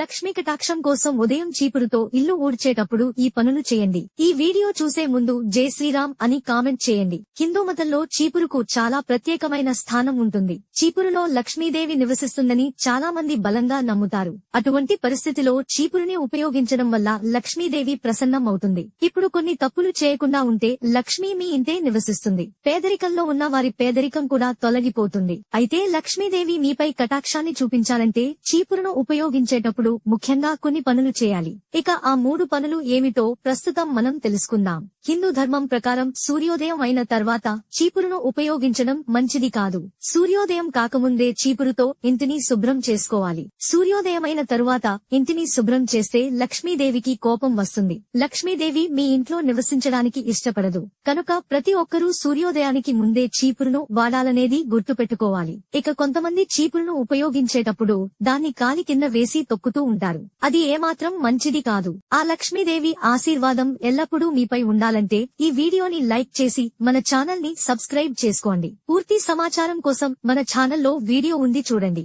లక్ష్మీ కటాక్షం కోసం ఉదయం చీపురుతో ఇల్లు ఊడ్చేటప్పుడు ఈ పనులు చేయండి. ఈ వీడియో చూసే ముందు జై శ్రీరామ్ అని కామెంట్ చేయండి. హిందూ మతంలో చీపురుకు చాలా ప్రత్యేకమైన స్థానం ఉంటుంది. చీపురులో లక్ష్మీదేవి నివసిస్తుందని చాలా మంది బలంగా నమ్ముతారు. అటువంటి పరిస్థితిలో చీపురుని ఉపయోగించడం వల్ల లక్ష్మీదేవి ప్రసన్నం అవుతుంది. ఇప్పుడు కొన్ని తప్పులు చేయకుండా ఉంటే లక్ష్మీ మీ ఇంటే నివసిస్తుంది. పేదరికంలో ఉన్న వారి పేదరికం కూడా తొలగిపోతుంది. అయితే లక్ష్మీదేవి మీపై కటాక్షాన్ని చూపించాలంటే చీపురును ఉపయోగించేటప్పుడు ముఖ్యంగా కొన్ని పనులు చేయాలి. ఇక ఆ మూడు పనులు ఏమిటో ప్రస్తుతం మనం తెలుసుకుందాం. హిందూ ధర్మం ప్రకారం సూర్యోదయం అయిన తర్వాత చీపురును ఉపయోగించడం మంచిది కాదు. సూర్యోదయం కాకముందే చీపురుతో ఇంటిని శుభ్రం చేసుకోవాలి. సూర్యోదయమైన తరువాత ఇంటిని శుభ్రం చేస్తే లక్ష్మీదేవికి కోపం వస్తుంది. లక్ష్మీదేవి మీ ఇంట్లో నివసించడానికి ఇష్టపడదు. కనుక ప్రతి ఒక్కరూ సూర్యోదయానికి ముందే చీపురును వాడాలనేది గుర్తుపెట్టుకోవాలి. ఇక కొంతమంది చీపురును ఉపయోగించేటప్పుడు దాన్ని కాలి కింద వేసి తొక్కు తొక్కుతూ ఉంటారు. అది ఏమాత్రం మంచిది కాదు. ఆ లక్ష్మీదేవి ఆశీర్వాదం ఎల్లప్పుడూ మీపై ఉండాలంటే ఈ వీడియోని లైక్ చేసి మన ఛానల్ని సబ్స్క్రైబ్ చేసుకోండి. పూర్తి సమాచారం కోసం మన ఛానల్లో వీడియో ఉంది చూడండి.